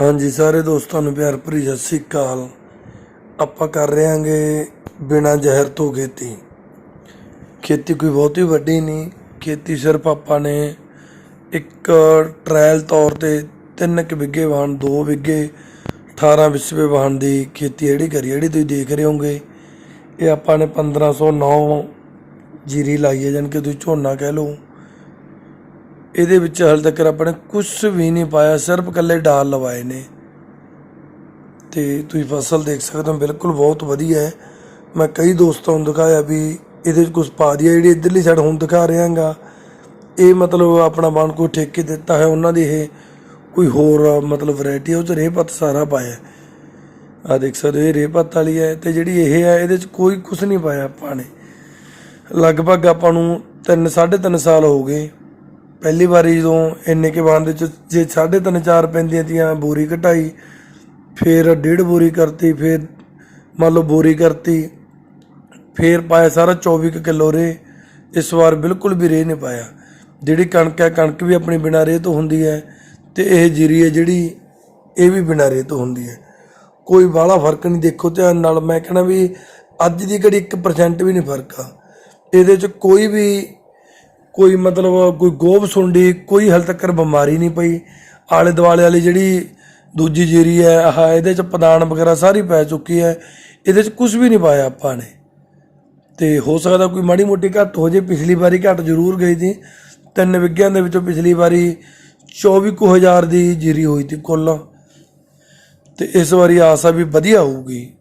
ਹਾਂਜੀ, ਸਾਰੇ ਦੋਸਤਾਂ ਨੂੰ ਪਿਆਰ ਭਰੀ ਸਤਿ ਸ੍ਰੀ ਅਕਾਲ। ਆਪਾਂ ਕਰ ਰਹੇ ਹਾਂਗੇ ਬਿਨਾ ਜ਼ਹਿਰ ਤੋਂ ਖੇਤੀ। ਖੇਤੀ ਕੋਈ ਬਹੁਤੀ ਵੱਡੀ ਨਹੀਂ, ਖੇਤੀ ਸਿਰਫ ਆਪਾਂ ਨੇ ਇੱਕ ਟ੍ਰਾਇਲ ਤੌਰ ਤੇ ਤਿੰਨ ਕੁ ਵਿੱਗੇ ਵਾਹਣ, ਦੋ ਵਿੱਗੇ 18 ਵਿਸਵੇ ਵਾਹਣ ਦੀ ਖੇਤੀ ਜਿਹੜੀ ਕਰੀ, ਜਿਹੜੀ ਤੁਸੀਂ ਦੇਖ ਰਹੇ ਹੋਗੇ ਇਹ ਆਪਾਂ ਨੇ 1509 ਜੀਰੀ ਲਾਈ ਹੈ, ਜਾਣੀ ਕਿ ਤੁਸੀਂ ਝੋਨਾ ਕਹਿ ਲਓ। ਇਹਦੇ ਵਿੱਚ ਹਾਲ ਤੱਕ ਆਪਾਂ ਨੇ ਕੁਝ ਵੀ ਨਹੀਂ ਪਾਇਆ, ਸਿਰਫ ਇਕੱਲੇ ਡਾਲ ਲਵਾਏ ਨੇ। ਤੇ ਤੁਸੀਂ ਫਸਲ ਦੇਖ ਸਕਦੇ ਹੋ, ਬਿਲਕੁਲ ਬਹੁਤ ਵਧੀਆ ਹੈ। ਮੈਂ ਕਈ ਦੋਸਤਾਂ ਨੂੰ ਦਿਖਾਇਆ ਵੀ ਇਹਦੇ ਵਿੱਚ ਕੁਝ ਪਾ ਦਿਆ, ਜਿਹੜੀ ਇਧਰਲੀ ਸਾਈਡ ਹੁਣ ਦਿਖਾ ਰਿਹਾਗਾ। ਇਹ ਮਤਲਬ ਆਪਣਾ ਬਣ ਕੋਈ ਠੇਕੇ ਦਿੱਤਾ ਹੈ, ਉਹਨਾਂ ਦੀ ਇਹ ਕੋਈ ਹੋਰ ਮਤਲਬ ਵੈਰਾਈਟੀ ਉਹ ਚ ਰੇਹ ਪੱਤ ਸਾਰਾ ਪਾਇਆ ਆ ਦੇਖ ਸਕਦੇ ਹੋ, ਇਹ ਰੇਹ ਪੱਤ ਵਾਲੀ ਹੈ ਤੇ ਜਿਹੜੀ ਇਹ ਹੈ, ਇਹਦੇ ਚ ਕੋਈ ਕੁਝ ਨਹੀਂ ਪਾਇਆ ਆਪਾਂ ਨੇ। ਲਗਭਗ ਆਪਾਂ ਨੂੰ 3 3.5 ਸਾਲ ਹੋ ਗਏ। ਪਹਿਲੀ ਵਾਰੀ ਜਦੋਂ ਇੰਨੇ ਕੇ ਦੇ ਵਿੱਚ ਜੇ 3.5 4 ਪੈਂਦੀਆਂ ਤੀਆਂ ਬੋਰੀ ਘਟਾਈ ਫਿਰ ਡੇਢ ਬੋਰੀ ਕਰਤੀ, ਫਿਰ ਮੰਨ ਲਓ ਬੋਰੀ ਕਰਤੀ, ਫਿਰ ਪਾਇਆ ਸਾਰਾ 24 ਕੁ ਕਿਲੋ ਰੇ ਇਸ ਵਾਰ ਬਿਲਕੁਲ ਵੀ ਰੇ ਨਹੀਂ ਪਾਇਆ। ਜਿਹੜੀ ਕਣਕ ਹੈ, ਕਣਕ ਵੀ ਆਪਣੀ ਬਿਨਾਂ ਰੇ ਤੋਂ ਹੁੰਦੀ ਹੈ ਤੇ ਇਹ ਜੀਰੀ ਹੈ ਜਿਹੜੀ ਇਹ ਵੀ ਬਿਨਾਂ ਰੇ ਤੋਂ ਹੁੰਦੀ ਹੈ। ਕੋਈ ਬਾਹਲਾ ਫ਼ਰਕ ਨਹੀਂ ਦੇਖੋ ਧਿਆਨ ਨਾਲ, ਮੈਂ ਕਹਿੰਦਾ ਵੀ ਅੱਜ ਦੀ ਘੜੀ 1% ਵੀ ਨਹੀਂ ਫ਼ਰਕ ਆ। ਇਹਦੇ ਚ ਕੋਈ ਵੀ ਕੋਈ ਮਤਲਬ ਕੋਈ ਗੋਭ ਸੁੰਡੀ, ਕੋਈ ਹਲ ਤੱਕ ਬਿਮਾਰੀ ਨਹੀਂ ਪਈ। ਆਲੇ ਦੁਆਲੇ ਵਾਲੀ ਜਿਹੜੀ ਦੂਜੀ ਜੀਰੀ ਹੈ, ਆਹ ਇਹਦੇ ਚ ਪਦਾਨ ਵਗੈਰਾ ਸਾਰੀ ਪੈ ਚੁੱਕੀ ਹੈ। ਇਹਦੇ ਚ ਕੁਝ ਵੀ ਨਹੀਂ ਪਾਇਆ ਆਪਾਂ ਨੇ। ਤੇ ਹੋ ਸਕਦਾ ਕੋਈ ਮਾੜੀ ਮੋਟੀ ਘੱਟ ਹੋ ਜੇ, ਪਿਛਲੀ ਵਾਰੀ ਘੱਟ ਜ਼ਰੂਰ ਗਈ ਸੀ। ਤਿੰਨ ਵਿਗਿਆਂ ਦੇ ਵਿੱਚੋਂ ਪਿਛਲੀ ਵਾਰੀ 24 ਕੁ ਹਜ਼ਾਰ ਦੀ ਜੀਰੀ ਹੋਈ ਸੀ ਕੁੱਲ। ਤੇ ਇਸ ਵਾਰੀ ਆਸਾ ਵੀ ਵਧੀਆ ਹੋਊਗੀ।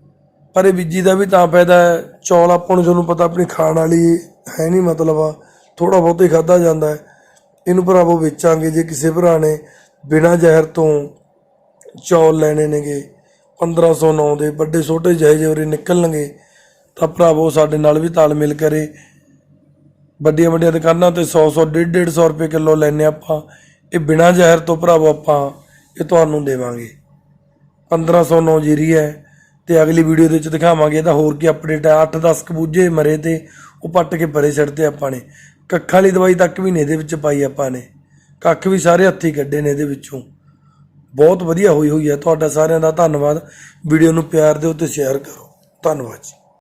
ਪਰ ਇਹ ਬੀਜੀ ਦਾ ਵੀ ਤਾਂ ਫਾਇਦਾ ਹੈ। ਚੌਲ ਆਪਾਂ ਨੂੰ ਤੁਹਾਨੂੰ ਪਤਾ, ਆਪਣੀ ਖਾਣ ਵਾਲੀ ਹੈ ਨਹੀਂ ਮਤਲਬ। ਆ ਥੋੜਾ ਬਹੁਤ ਹੀ ਖਾਦਾ ਜਾਂਦਾ ਹੈ। ਇਹਨੂੰ ਭਰਾਵੋ ਵੇਚਾਂਗੇ ਜੇ ਕਿਸੇ ਭਰਾ ਨੇ ਬਿਨਾਂ ਜ਼ਹਿਰ ਤੋਂ ਚੌਲ ਲੈਣੇ ਨੇਗੇ 1509 ਦੇ ਵੱਡੇ ਛੋਟੇ ਜਿਹੇ ਜਿਹੇ ਉਰੇ ਨਿਕਲਣਗੇ, ਤਾਂ ਭਰਾਵੋ ਸਾਡੇ ਨਾਲ ਵੀ ਤਾਲਮੇਲ ਕਰੇ। ਵੱਡੀਆਂ ਵੱਡੀਆਂ ਦੁਕਾਨਾਂ ਤੇ 100 100 150 150 ਰੁਪਏ ਕਿਲੋ ਲੈਨੇ ਆਪਾਂ। ਇਹ ਬਿਨਾਂ ਜ਼ਹਿਰ ਤੋਂ ਭਰਾਵੋ ਆਪਾਂ ਇਹ ਤੁਹਾਨੂੰ ਦੇਵਾਂਗੇ। 1509 ਜੀਰੀ ਹੈ ਤੇ ਅਗਲੀ ਵੀਡੀਓ ਦੇ ਵਿੱਚ ਦਿਖਾਵਾਂਗੇ। ਇਹਦਾ ਹੋਰ ਕੀ ਅਪਡੇਟ ਹੈ? 8-10 ਕਬੂਜੇ ਮਰੇ ਤੇ ਉਹ ਪੱਟ ਕੇ ਪਰੇ ਛੱਡਦੇ ਆਪਾਂ ਨੇ। ਕੱਖਾਂ ਵਾਲੀ ਦਵਾਈ ਤੱਕ ਵੀ ਨੇ ਇਹਦੇ ਵਿੱਚ ਪਾਈ ਆਪਾਂ ਨੇ। ਕੱਖ ਵੀ ਸਾਰੇ ਹੱਥੀ ਕੱਢੇ ਨੇ ਇਹਦੇ ਵਿੱਚੋਂ। ਬਹੁਤ ਵਧੀਆ ਹੋਈ ਹੋਈ ਹੈ ਤੁਹਾਡਾ ਸਾਰਿਆਂ ਦਾ ਧੰਨਵਾਦ। ਵੀਡੀਓ ਨੂੰ ਪਿਆਰ ਦਿਓ ਤੇ ਸ਼ੇਅਰ ਕਰੋ। ਧੰਨਵਾਦ ਜੀ।